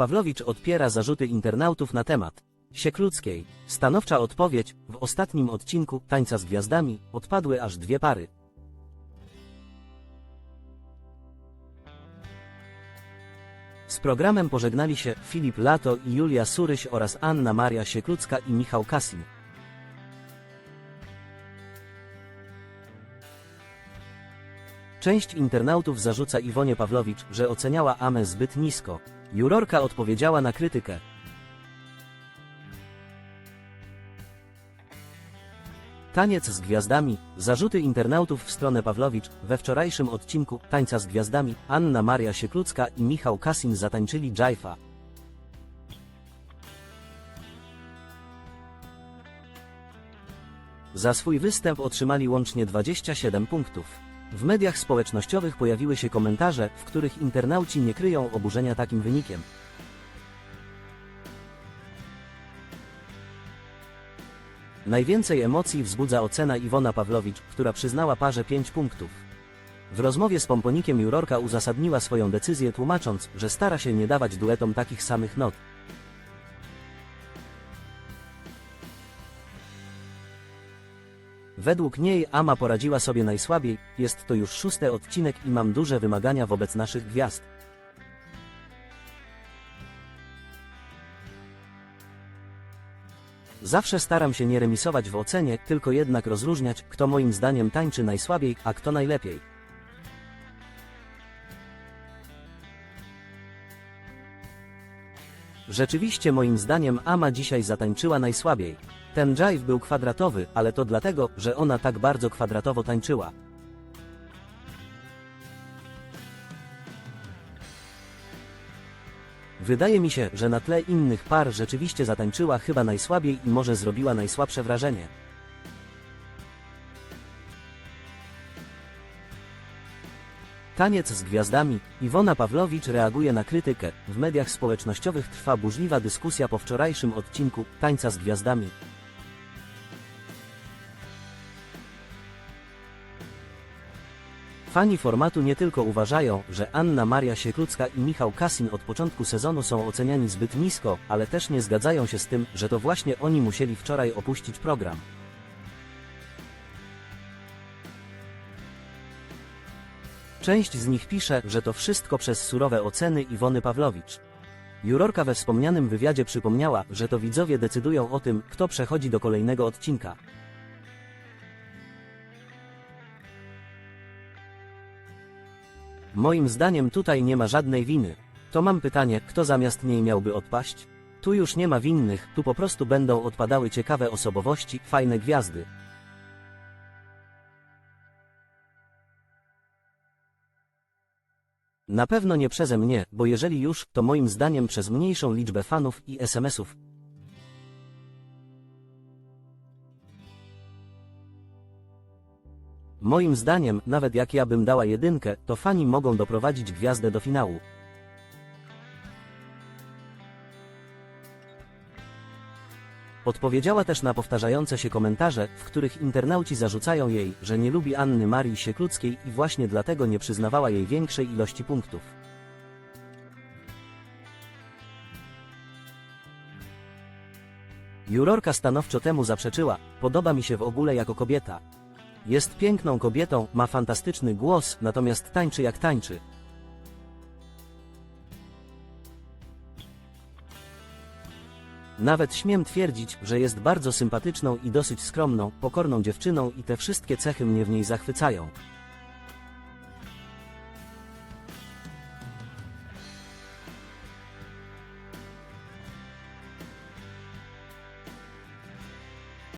Pawlowicz odpiera zarzuty internautów na temat Siekludzkiej. Stanowcza odpowiedź, w ostatnim odcinku Tańca z Gwiazdami odpadły aż dwie pary. Z programem pożegnali się Filip Lato i Julia Suryś oraz Anna Maria Sieklucka i Michał Kasim. Część internautów zarzuca Iwonie Pawlowicz, że oceniała Amę zbyt nisko. Jurorka odpowiedziała na krytykę. Taniec z gwiazdami. Zarzuty internautów w stronę Pawlowicz. We wczorajszym odcinku Tańca z gwiazdami Anna Maria Sieklucka i Michał Kasim zatańczyli dżajfa. Za swój występ otrzymali łącznie 27 punktów. W mediach społecznościowych pojawiły się komentarze, w których internauci nie kryją oburzenia takim wynikiem. Najwięcej emocji wzbudza ocena Iwona Pawlowicz, która przyznała parze 5 punktów. W rozmowie z Pomponikiem Jurorka uzasadniła swoją decyzję tłumacząc, że stara się nie dawać duetom takich samych not. Według niej Ama poradziła sobie najsłabiej, jest to już szósty odcinek i mam duże wymagania wobec naszych gwiazd. Zawsze staram się nie remisować w ocenie, tylko jednak rozróżniać, kto moim zdaniem tańczy najsłabiej, a kto najlepiej. Rzeczywiście moim zdaniem Ama dzisiaj zatańczyła najsłabiej. Ten jive był kwadratowy, ale to dlatego, że ona tak bardzo kwadratowo tańczyła. Wydaje mi się, że na tle innych par rzeczywiście zatańczyła chyba najsłabiej i może zrobiła najsłabsze wrażenie. Taniec z gwiazdami. Iwona Pawlowicz reaguje na krytykę. W mediach społecznościowych trwa burzliwa dyskusja po wczorajszym odcinku Tańca z gwiazdami. Fani formatu nie tylko uważają, że Anna Maria Sieklucka i Michał Kasin od początku sezonu są oceniani zbyt nisko, ale też nie zgadzają się z tym, że to właśnie oni musieli wczoraj opuścić program. Część z nich pisze, że to wszystko przez surowe oceny Iwony Pawlowicz. Jurorka we wspomnianym wywiadzie przypomniała, że to widzowie decydują o tym, kto przechodzi do kolejnego odcinka. Moim zdaniem tutaj nie ma żadnej winy. To mam pytanie, kto zamiast niej miałby odpaść? Tu już nie ma winnych, tu po prostu będą odpadały ciekawe osobowości, fajne gwiazdy. Na pewno nie przeze mnie, bo jeżeli już, to moim zdaniem przez mniejszą liczbę fanów i SMS-ów. Moim zdaniem, nawet jak ja bym dała jedynkę, to fani mogą doprowadzić gwiazdę do finału. Odpowiedziała też na powtarzające się komentarze, w których internauci zarzucają jej, że nie lubi Anny Marii Siekluckiej i właśnie dlatego nie przyznawała jej większej ilości punktów. Jurorka stanowczo temu zaprzeczyła, podoba mi się w ogóle jako kobieta. Jest piękną kobietą, ma fantastyczny głos, natomiast tańczy jak tańczy. Nawet śmiem twierdzić, że jest bardzo sympatyczną i dosyć skromną, pokorną dziewczyną i te wszystkie cechy mnie w niej zachwycają.